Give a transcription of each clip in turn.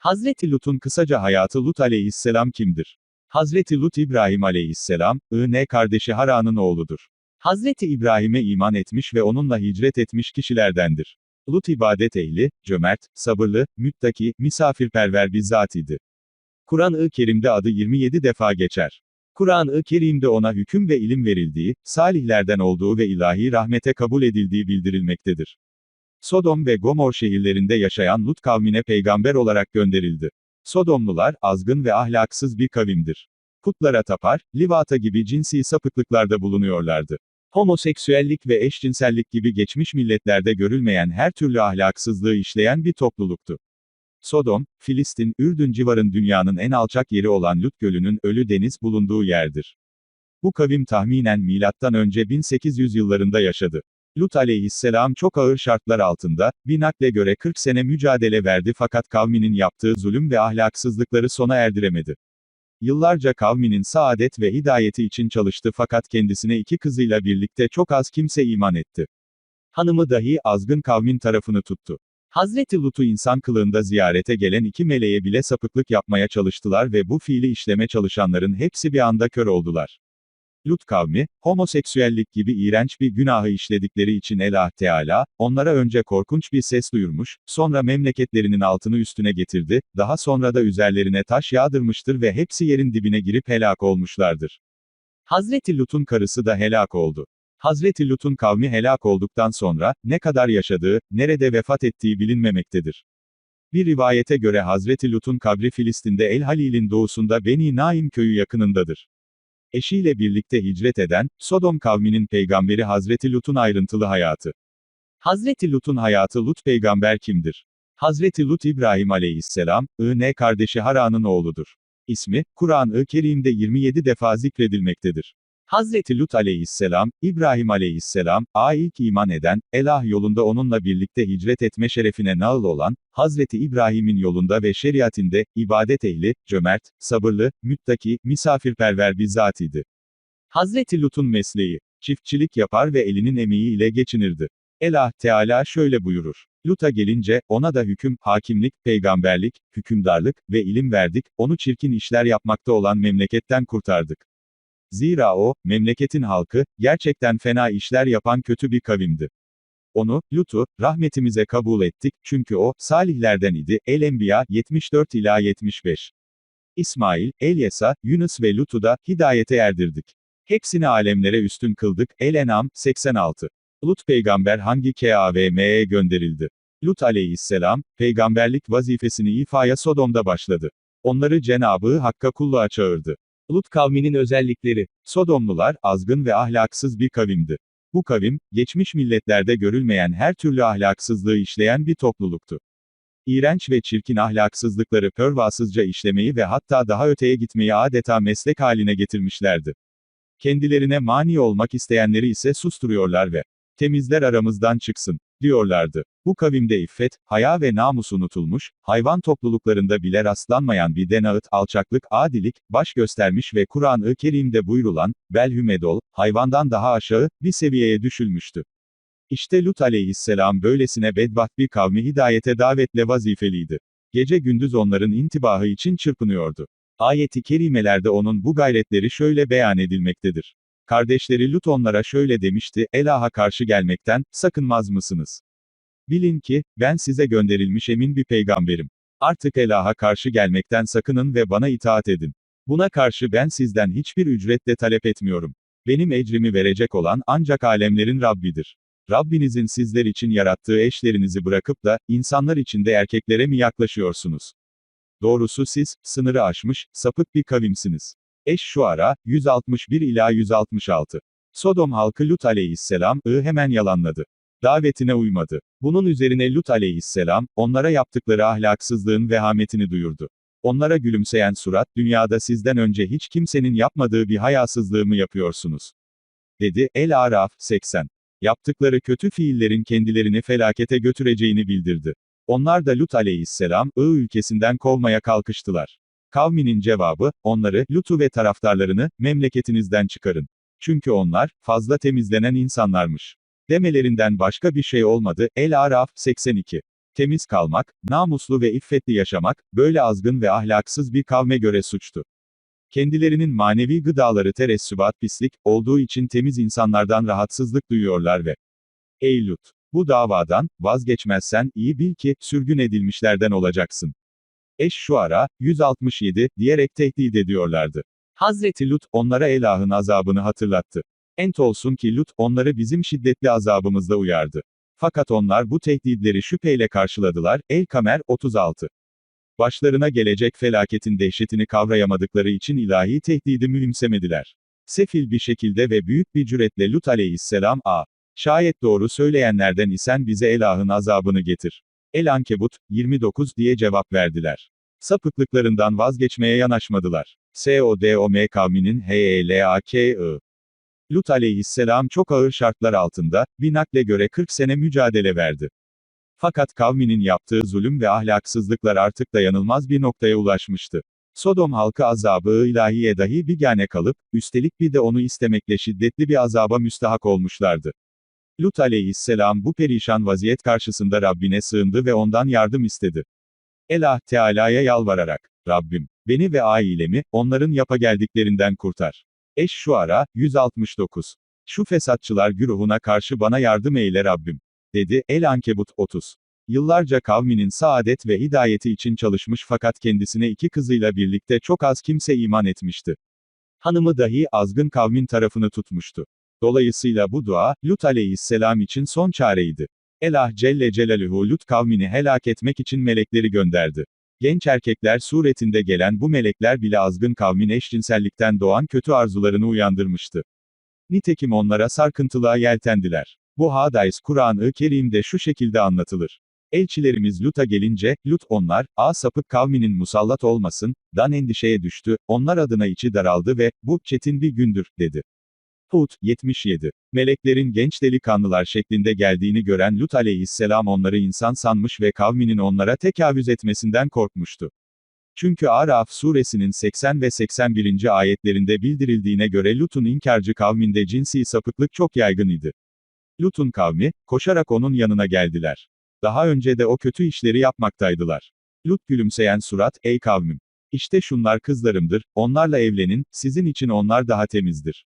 Hazreti Lut'un kısaca hayatı Lut aleyhisselam kimdir? Hazreti Lut İbrahim aleyhisselam, I.N. kardeşi Haran'ın oğludur. Hazreti İbrahim'e iman etmiş ve onunla hicret etmiş kişilerdendir. Lut ibadet ehli, cömert, sabırlı, müttaki, misafirperver bir zat idi. Kur'an-ı Kerim'de adı 27 defa geçer. Kur'an-ı Kerim'de ona hüküm ve ilim verildiği, salihlerden olduğu ve ilahi rahmete kabul edildiği bildirilmektedir. Sodom ve Gomor şehirlerinde yaşayan Lut kavmine peygamber olarak gönderildi. Sodomlular, azgın ve ahlaksız bir kavimdir. Putlara tapar, livata gibi cinsi sapıklıklarda bulunuyorlardı. Homoseksüellik ve eşcinsellik gibi geçmiş milletlerde görülmeyen her türlü ahlaksızlığı işleyen bir topluluktu. Sodom, Filistin, Ürdün civarın dünyanın en alçak yeri olan Lut Gölü'nün ölü deniz bulunduğu yerdir. Bu kavim tahminen önce 1800 yıllarında yaşadı. Lut aleyhisselam çok ağır şartlar altında, bir nakle göre 40 sene mücadele verdi fakat kavminin yaptığı zulüm ve ahlaksızlıkları sona erdiremedi. Yıllarca kavminin saadet ve hidayeti için çalıştı fakat kendisine iki kızıyla birlikte çok az kimse iman etti. Hanımı dahi azgın kavmin tarafını tuttu. Hazreti Lut'u insan kılığında ziyarete gelen iki meleğe bile sapıklık yapmaya çalıştılar ve bu fiili işleme çalışanların hepsi bir anda kör oldular. Lut kavmi, homoseksüellik gibi iğrenç bir günahı işledikleri için Elah Teala, onlara önce korkunç bir ses duyurmuş, sonra memleketlerinin altını üstüne getirdi, daha sonra da üzerlerine taş yağdırmıştır ve hepsi yerin dibine girip helak olmuşlardır. Hazreti Lut'un karısı da helak oldu. Hazreti Lut'un kavmi helak olduktan sonra, ne kadar yaşadığı, nerede vefat ettiği bilinmemektedir. Bir rivayete göre Hazreti Lut'un kabri Filistin'de El Halil'in doğusunda Beni Naim köyü yakınındadır. Eşiyle birlikte hicret eden, Sodom kavminin peygamberi Hazreti Lut'un ayrıntılı hayatı. Hazreti Lut'un hayatı Lut peygamber kimdir? Hazreti Lut İbrahim aleyhisselam, I.N. kardeşi Haran'ın oğludur. İsmi, Kur'an-ı Kerim'de 27 defa zikredilmektedir. Hazreti Lut aleyhisselam, İbrahim aleyhisselam, a ilk iman eden, Elah yolunda onunla birlikte hicret etme şerefine naıl olan, Hazreti İbrahim'in yolunda ve şeriatinde, ibadet ehli, cömert, sabırlı, müttaki, misafirperver bir zat idi. Hazreti Lut'un mesleği, çiftçilik yapar ve elinin emeği ile geçinirdi. Elah Teala şöyle buyurur. Lut'a gelince, ona da hüküm, hakimlik, peygamberlik, hükümdarlık ve ilim verdik, onu çirkin işler yapmakta olan memleketten kurtardık. Zira o, memleketin halkı, gerçekten fena işler yapan kötü bir kavimdi. Onu, Lut'u, rahmetimize kabul ettik, çünkü o, salihlerden idi, El-Enbiya, 74 ila 75. İsmail, Elyesa, Yunus ve Lut'u da, hidayete erdirdik. Hepsini alemlere üstün kıldık, El-Enam, 86. Lut peygamber hangi KAVM'ye gönderildi? Lut aleyhisselam, peygamberlik vazifesini ifaya Sodom'da başladı. Onları Cenabı Hakk'a kulluğa çağırdı. Lut kavminin özellikleri, Sodomlular, azgın ve ahlaksız bir kavimdi. Bu kavim, geçmiş milletlerde görülmeyen her türlü ahlaksızlığı işleyen bir topluluktu. İğrenç ve çirkin ahlaksızlıkları pörvasızca işlemeyi ve hatta daha öteye gitmeyi adeta meslek haline getirmişlerdi. Kendilerine mani olmak isteyenleri ise susturuyorlar ve temizler aramızdan çıksın, diyorlardı. Bu kavimde iffet, haya ve namus unutulmuş, hayvan topluluklarında bile rastlanmayan bir denağıt, alçaklık, adilik, baş göstermiş ve Kur'an-ı Kerim'de buyrulan, belhümedol, hayvandan daha aşağı, bir seviyeye düşülmüştü. İşte Lut aleyhisselam böylesine bedbaht bir kavmi hidayete davetle vazifeliydi. Gece gündüz onların intibahı için çırpınıyordu. Ayeti kerimelerde onun bu gayretleri şöyle beyan edilmektedir. Kardeşleri Lut onlara şöyle demişti, Elah'a karşı gelmekten, sakınmaz mısınız? Bilin ki, ben size gönderilmiş emin bir peygamberim. Artık Elah'a karşı gelmekten sakının ve bana itaat edin. Buna karşı ben sizden hiçbir ücret de talep etmiyorum. Benim ecrimi verecek olan ancak alemlerin Rabbidir. Rabbinizin sizler için yarattığı eşlerinizi bırakıp da, insanlar içinde erkeklere mi yaklaşıyorsunuz? Doğrusu siz, sınırı aşmış, sapık bir kavimsiniz. Eş Şuara, 161 ila 166. Sodom halkı Lut aleyhisselam, ı hemen yalanladı. Davetine uymadı. Bunun üzerine Lut aleyhisselam, onlara yaptıkları ahlaksızlığın vehametini duyurdu. Onlara gülümseyen surat, dünyada sizden önce hiç kimsenin yapmadığı bir hayasızlığı mı yapıyorsunuz? Dedi, El-Araf, 80. Yaptıkları kötü fiillerin kendilerini felakete götüreceğini bildirdi. Onlar da Lut aleyhisselam, I ülkesinden kovmaya kalkıştılar. Kavminin cevabı, onları, Lut'u ve taraftarlarını, memleketinizden çıkarın. Çünkü onlar, fazla temizlenen insanlarmış. Demelerinden başka bir şey olmadı, El-Araf, 82. Temiz kalmak, namuslu ve iffetli yaşamak, böyle azgın ve ahlaksız bir kavme göre suçtu. Kendilerinin manevi gıdaları teressübat pislik, olduğu için temiz insanlardan rahatsızlık duyuyorlar ve Ey Lut! Bu davadan, vazgeçmezsen, iyi bil ki, sürgün edilmişlerden olacaksın. Eş Şuara, 167, diyerek tehdit ediyorlardı. Hazreti Lut, onlara Elah'ın azabını hatırlattı. Ent olsun ki Lut, onları bizim şiddetli azabımızda uyardı. Fakat onlar bu tehditleri şüpheyle karşıladılar. El-Kamer, 36. Başlarına gelecek felaketin dehşetini kavrayamadıkları için ilahi tehdidi mühimsemediler. Sefil bir şekilde ve büyük bir cüretle Lut aleyhisselam, a. Şayet doğru söyleyenlerden isen bize Elah'ın azabını getir. El-Ankebut, 29 diye cevap verdiler. Sapıklıklarından vazgeçmeye yanaşmadılar. S.O.D.O.M. kavminin H.E.L.A.K.I. Lut aleyhisselam çok ağır şartlar altında, bir nakle göre 40 sene mücadele verdi. Fakat kavminin yaptığı zulüm ve ahlaksızlıklar artık dayanılmaz bir noktaya ulaşmıştı. Sodom halkı azabı ilahiye dahi bigane kalıp, üstelik bir de onu istemekle şiddetli bir azaba müstahak olmuşlardı. Lut aleyhisselam bu perişan vaziyet karşısında Rabbine sığındı ve ondan yardım istedi. Elah Teala'ya yalvararak, Rabbim, beni ve ailemi, onların yapa geldiklerinden kurtar. Eş Şuara, 169. Şu fesatçılar güruhuna karşı bana yardım eyle Rabbim. Dedi, El Ankebut, 30. Yıllarca kavminin saadet ve hidayeti için çalışmış fakat kendisine iki kızıyla birlikte çok az kimse iman etmişti. Hanımı dahi azgın kavmin tarafını tutmuştu. Dolayısıyla bu dua, Lut aleyhisselam için son çareydi. Elah Celle Celaluhu Lut kavmini helak etmek için melekleri gönderdi. Genç erkekler suretinde gelen bu melekler bile azgın kavmin eşcinsellikten doğan kötü arzularını uyandırmıştı. Nitekim onlara sarkıntılığa yeltendiler. Bu hadis Kur'an-ı Kerim'de şu şekilde anlatılır. Elçilerimiz Lut'a gelince, Lut onlar, a sapık kavminin musallat olmasın, dan endişeye düştü, onlar adına içi daraldı ve, bu, çetin bir gündür, dedi. Hud, 77. Meleklerin genç delikanlılar şeklinde geldiğini gören Lut aleyhisselam onları insan sanmış ve kavminin onlara tekavüz etmesinden korkmuştu. Çünkü Araf suresinin 80 ve 81. ayetlerinde bildirildiğine göre Lut'un inkarcı kavminde cinsi sapıklık çok yaygın idi. Lut'un kavmi, koşarak onun yanına geldiler. Daha önce de o kötü işleri yapmaktaydılar. Lut gülümseyen surat, ey kavmim! İşte şunlar kızlarımdır, onlarla evlenin, sizin için onlar daha temizdir.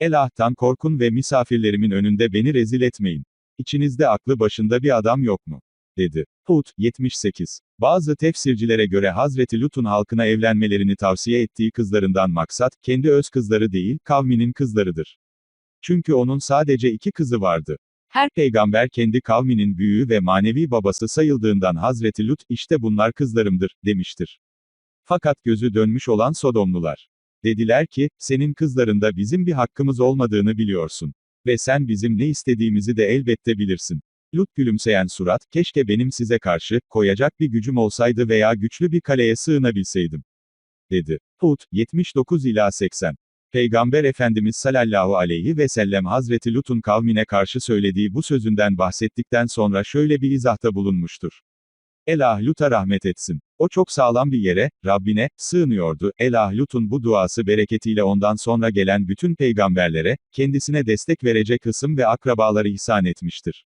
Elah'tan korkun ve misafirlerimin önünde beni rezil etmeyin. İçinizde aklı başında bir adam yok mu? dedi. Hud, 78. Bazı tefsircilere göre Hazreti Lut'un halkına evlenmelerini tavsiye ettiği kızlarından maksat, kendi öz kızları değil, kavminin kızlarıdır. Çünkü onun sadece iki kızı vardı. Her peygamber kendi kavminin büyüğü ve manevi babası sayıldığından Hazreti Lut, işte bunlar kızlarımdır, demiştir. Fakat gözü dönmüş olan Sodomlular. Dediler ki, senin kızlarında bizim bir hakkımız olmadığını biliyorsun. Ve sen bizim ne istediğimizi de elbette bilirsin. Lut gülümseyen surat, keşke benim size karşı, koyacak bir gücüm olsaydı veya güçlü bir kaleye sığınabilseydim. Dedi. Hud, 79 ila 80. Peygamber Efendimiz sallallahu aleyhi ve sellem Hazreti Lut'un kavmine karşı söylediği bu sözünden bahsettikten sonra şöyle bir izahta bulunmuştur. Elah Lut'a rahmet etsin. O çok sağlam bir yere, Rabbine, sığınıyordu. Elah Lut'un bu duası bereketiyle ondan sonra gelen bütün peygamberlere, kendisine destek verecek hısım ve akrabaları ihsan etmiştir.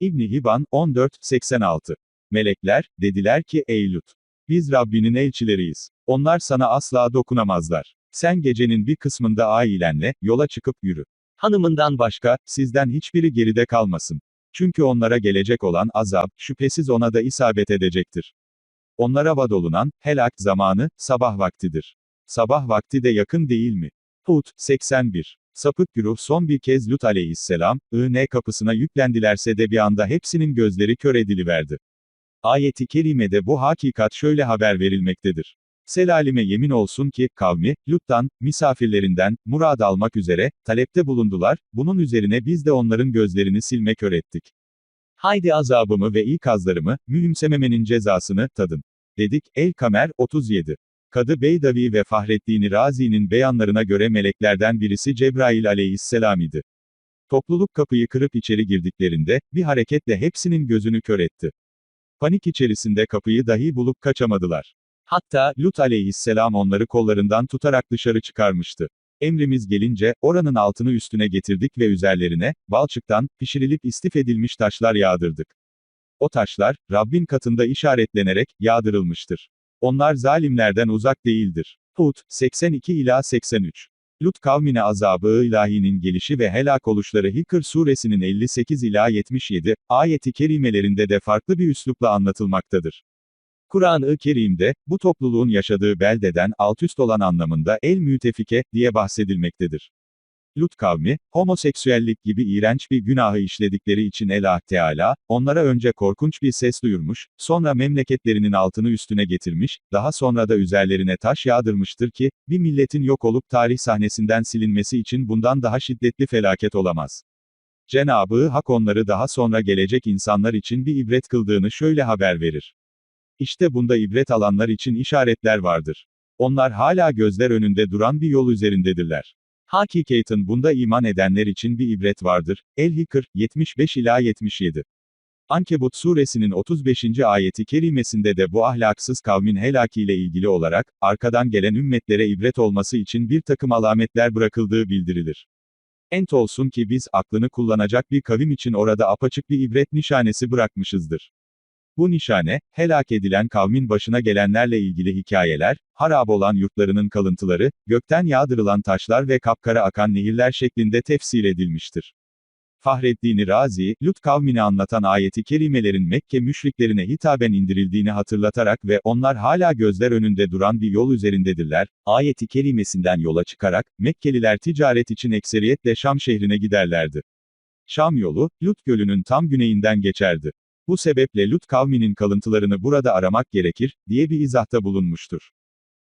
İbni Hiban, 14-86. Melekler, dediler ki, ey Lut! Biz Rabbinin elçileriyiz. Onlar sana asla dokunamazlar. Sen gecenin bir kısmında ailenle, yola çıkıp yürü. Hanımından başka, sizden hiçbiri geride kalmasın. Çünkü onlara gelecek olan azap, şüphesiz ona da isabet edecektir. Onlara vadolunan, helak zamanı, sabah vaktidir. Sabah vakti de yakın değil mi? Hud, 81. Sapık güruh son bir kez Lut aleyhisselam, I.N. kapısına yüklendilerse de bir anda hepsinin gözleri kör ediliverdi. Ayeti kerimede bu hakikat şöyle haber verilmektedir. Selalime yemin olsun ki, kavmi, Lut'tan, misafirlerinden, murad almak üzere, talepte bulundular, bunun üzerine biz de onların gözlerini silme kör ettik. Haydi azabımı ve ikazlarımı, mühimsememenin cezasını, tadın. Dedik, El-Kamer, 37. Kadı Beydavi ve Fahrettin Razi'nin beyanlarına göre meleklerden birisi Cebrail aleyhisselam idi. Topluluk kapıyı kırıp içeri girdiklerinde, bir hareketle hepsinin gözünü kör etti. Panik içerisinde kapıyı dahi bulup kaçamadılar. Hatta, Lut aleyhisselam onları kollarından tutarak dışarı çıkarmıştı. Emrimiz gelince, oranın altını üstüne getirdik ve üzerlerine, balçıktan, pişirilip istif edilmiş taşlar yağdırdık. O taşlar, Rabbin katında işaretlenerek, yağdırılmıştır. Onlar zalimlerden uzak değildir. Hud, 82 ila 83. Lut kavmine azabı ilahinin gelişi ve helak oluşları Hikr suresinin 58 ila 77 ayeti kerimelerinde de farklı bir üslupla anlatılmaktadır. Kur'an-ı Kerim'de, bu topluluğun yaşadığı beldeden alt üst olan anlamında el mütefike, diye bahsedilmektedir. Lut kavmi, homoseksüellik gibi iğrenç bir günahı işledikleri için Allah Teala, onlara önce korkunç bir ses duyurmuş, sonra memleketlerinin altını üstüne getirmiş, daha sonra da üzerlerine taş yağdırmıştır ki, bir milletin yok olup tarih sahnesinden silinmesi için bundan daha şiddetli felaket olamaz. Cenabı Hak onları daha sonra gelecek insanlar için bir ibret kıldığını şöyle haber verir. İşte bunda ibret alanlar için işaretler vardır. Onlar hala gözler önünde duran bir yol üzerindedirler. Hakikaten bunda iman edenler için bir ibret vardır. El-Hikr, 75 ila 77. Ankebut suresinin 35. ayeti kerimesinde de bu ahlaksız kavmin helakiyle ilgili olarak, arkadan gelen ümmetlere ibret olması için bir takım alametler bırakıldığı bildirilir. Ent olsun ki biz, aklını kullanacak bir kavim için orada apaçık bir ibret nişanesi bırakmışızdır. Bu nişane, helak edilen kavmin başına gelenlerle ilgili hikayeler, harap olan yurtlarının kalıntıları, gökten yağdırılan taşlar ve kapkara akan nehirler şeklinde tefsir edilmiştir. Fahreddin Razi, Lut kavmini anlatan ayeti kerimelerin Mekke müşriklerine hitaben indirildiğini hatırlatarak ve onlar hala gözler önünde duran bir yol üzerindedirler, ayeti kerimesinden yola çıkarak, Mekkeliler ticaret için ekseriyetle Şam şehrine giderlerdi. Şam yolu, Lut gölünün tam güneyinden geçerdi. Bu sebeple Lut kavminin kalıntılarını burada aramak gerekir, diye bir izahta bulunmuştur.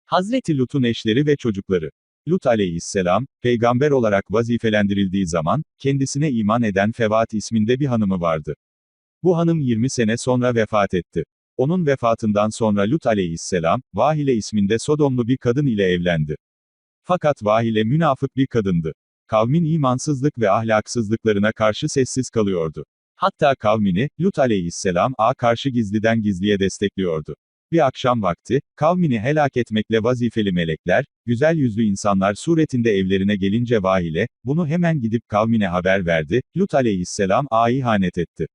Hazreti Lut'un eşleri ve çocukları. Lut aleyhisselam, peygamber olarak vazifelendirildiği zaman, kendisine iman eden Fevat isminde bir hanımı vardı. Bu hanım 20 sene sonra vefat etti. Onun vefatından sonra Lut aleyhisselam, Vahile isminde Sodomlu bir kadın ile evlendi. Fakat Vahile münafık bir kadındı. Kavmin imansızlık ve ahlaksızlıklarına karşı sessiz kalıyordu. Hatta kavmini, Lut aleyhisselam, a karşı gizliden gizliye destekliyordu. Bir akşam vakti, kavmini helak etmekle vazifeli melekler, güzel yüzlü insanlar suretinde evlerine gelince vahile, bunu hemen gidip kavmine haber verdi, Lut aleyhisselam a ihanet etti.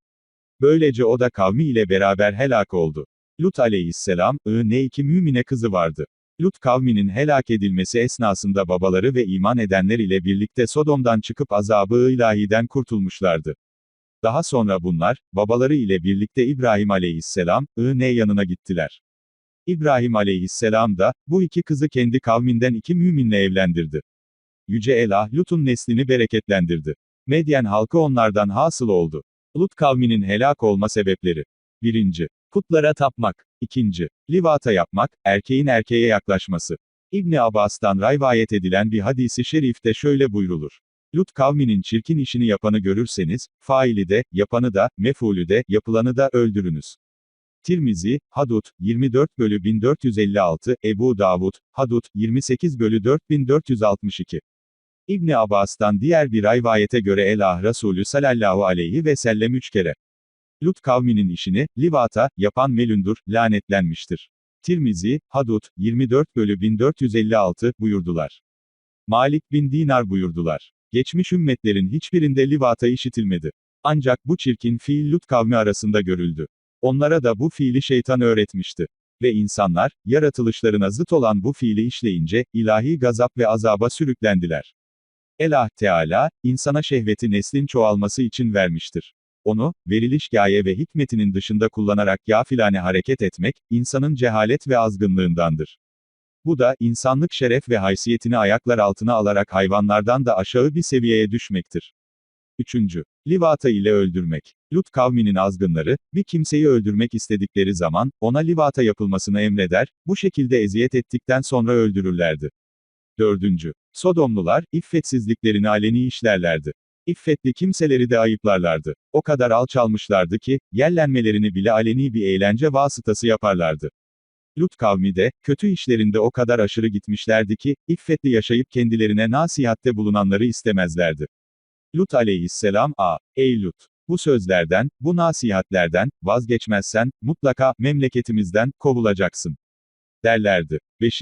Böylece o da kavmi ile beraber helak oldu. Lut aleyhisselam, ı ne iki mümine kızı vardı. Lut kavminin helak edilmesi esnasında babaları ve iman edenler ile birlikte Sodom'dan çıkıp azabı ilahiden kurtulmuşlardı. Daha sonra bunlar, babaları ile birlikte İbrahim aleyhisselam, ne yanına gittiler. İbrahim aleyhisselam da, bu iki kızı kendi kavminden iki müminle evlendirdi. Yüce Elah, Lut'un neslini bereketlendirdi. Medyen halkı onlardan hasıl oldu. Lut kavminin helak olma sebepleri. 1. Putlara tapmak. 2. Livata yapmak, erkeğin erkeğe yaklaşması. İbni Abbas'tan rivayet edilen bir hadisi şerifte şöyle buyrulur. Lut kavminin çirkin işini yapanı görürseniz, faili de, yapanı da, mefulü de, yapılanı da öldürünüz. Tirmizi, Hadut, 24 bölü 1456, Ebu Davud, Hadut, 28 bölü 4462. İbni Abbas'tan diğer bir rivayete göre Elah Resulü sallallahu aleyhi ve sellem üç kere. Lut kavminin işini, Livata, yapan melündür, lanetlenmiştir. Tirmizi, Hadut, 24 bölü 1456, buyurdular. Malik bin Dinar buyurdular. Geçmiş ümmetlerin hiçbirinde livata işitilmedi. Ancak bu çirkin fiil Lut kavmi arasında görüldü. Onlara da bu fiili şeytan öğretmişti. Ve insanlar, yaratılışlarına zıt olan bu fiili işleyince, ilahi gazap ve azaba sürüklendiler. Elah Teala, insana şehveti neslin çoğalması için vermiştir. Onu, veriliş gaye ve hikmetinin dışında kullanarak yafilane hareket etmek, insanın cehalet ve azgınlığındandır. Bu da, insanlık şeref ve haysiyetini ayaklar altına alarak hayvanlardan da aşağı bir seviyeye düşmektir. 3. Livata ile öldürmek. Lut kavminin azgınları, bir kimseyi öldürmek istedikleri zaman, ona livata yapılmasını emreder, bu şekilde eziyet ettikten sonra öldürürlerdi. 4. Sodomlular, iffetsizliklerini aleni işlerlerdi. İffetli kimseleri de ayıplarlardı. O kadar alçalmışlardı ki, yerlenmelerini bile aleni bir eğlence vasıtası yaparlardı. Lut kavmi de, kötü işlerinde o kadar aşırı gitmişlerdi ki, iffetli yaşayıp kendilerine nasihatte bulunanları istemezlerdi. Lut aleyhisselam, a. Ey Lut! Bu sözlerden, bu nasihatlerden, vazgeçmezsen, mutlaka, memleketimizden, kovulacaksın. Derlerdi. 5.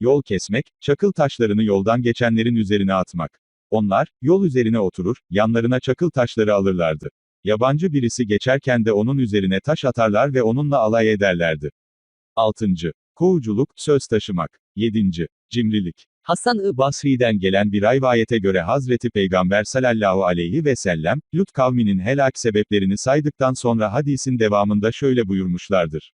Yol kesmek, çakıl taşlarını yoldan geçenlerin üzerine atmak. Onlar, yol üzerine oturur, yanlarına çakıl taşları alırlardı. Yabancı birisi geçerken de onun üzerine taş atarlar ve onunla alay ederlerdi. 6. Kovuculuk, söz taşımak. 7. Cimrilik. Hasan-ı Basri'den gelen bir rivayete göre Hazreti Peygamber sallallahu aleyhi ve sellem, Lut kavminin helak sebeplerini saydıktan sonra hadisin devamında şöyle buyurmuşlardır.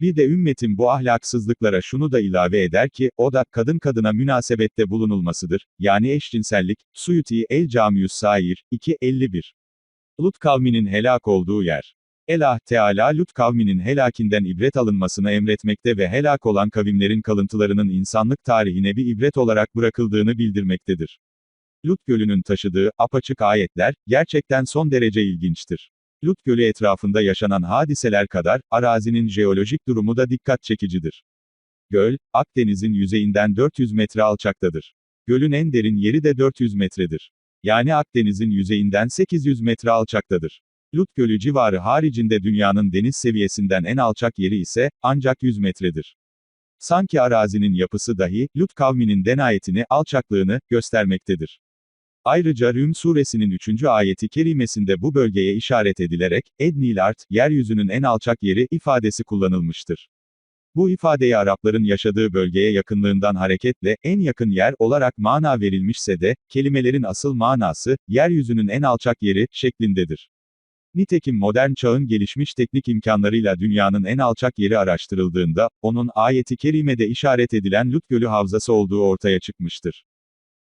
Bir de ümmetin bu ahlaksızlıklara şunu da ilave eder ki, o da, kadın kadına münasebette bulunulmasıdır, yani eşcinsellik, Suyuti El Camius Sair, 2, 51. Lut kavminin helak olduğu yer. Elah Teala Lut kavminin helakinden ibret alınmasını emretmekte ve helak olan kavimlerin kalıntılarının insanlık tarihine bir ibret olarak bırakıldığını bildirmektedir. Lut Gölü'nün taşıdığı, apaçık ayetler, gerçekten son derece ilginçtir. Lut Gölü etrafında yaşanan hadiseler kadar, arazinin jeolojik durumu da dikkat çekicidir. Göl, Akdeniz'in yüzeyinden 400 metre alçaktadır. Gölün en derin yeri de 400 metredir. Yani Akdeniz'in yüzeyinden 800 metre alçaktadır. Lut Gölü civarı haricinde dünyanın deniz seviyesinden en alçak yeri ise, ancak 100 metredir. Sanki arazinin yapısı dahi, Lut kavminin denayetini, alçaklığını, göstermektedir. Ayrıca Rüm suresinin 3. ayeti kerimesinde bu bölgeye işaret edilerek, Ednil Art, yeryüzünün en alçak yeri, ifadesi kullanılmıştır. Bu ifadeye Arapların yaşadığı bölgeye yakınlığından hareketle, en yakın yer olarak mana verilmişse de, kelimelerin asıl manası, yeryüzünün en alçak yeri, şeklindedir. Nitekim modern çağın gelişmiş teknik imkanlarıyla dünyanın en alçak yeri araştırıldığında, onun ayeti kerimede işaret edilen Lut Gölü Havzası olduğu ortaya çıkmıştır.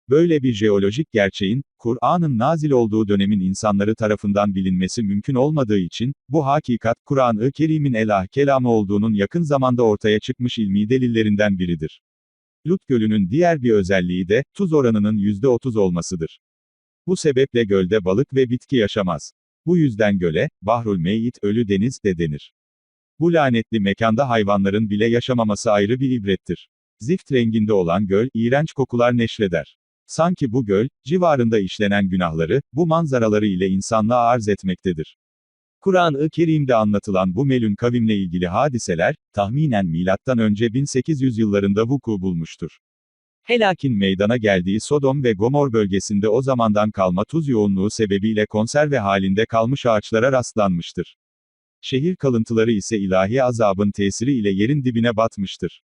Böyle bir jeolojik gerçeğin, Kur'an'ın nazil olduğu dönemin insanları tarafından bilinmesi mümkün olmadığı için, bu hakikat, Kur'an-ı Kerim'in elah kelamı olduğunun yakın zamanda ortaya çıkmış ilmi delillerinden biridir. Lut Gölü'nün diğer bir özelliği de, tuz oranının %30 olmasıdır. Bu sebeple gölde balık ve bitki yaşamaz. Bu yüzden göle, Bahrul Meyyit ölü deniz de denir. Bu lanetli mekanda hayvanların bile yaşamaması ayrı bir ibrettir. Zift renginde olan göl, iğrenç kokular neşreder. Sanki bu göl, civarında işlenen günahları, bu manzaraları ile insanlığa arz etmektedir. Kur'an-ı Kerim'de anlatılan bu melun kavimle ilgili hadiseler, tahminen önce 1800 yıllarında vuku bulmuştur. Helakin meydana geldiği Sodom ve Gomor bölgesinde o zamandan kalma tuz yoğunluğu sebebiyle konserve halinde kalmış ağaçlara rastlanmıştır. Şehir kalıntıları ise ilahi azabın tesiri ile yerin dibine batmıştır.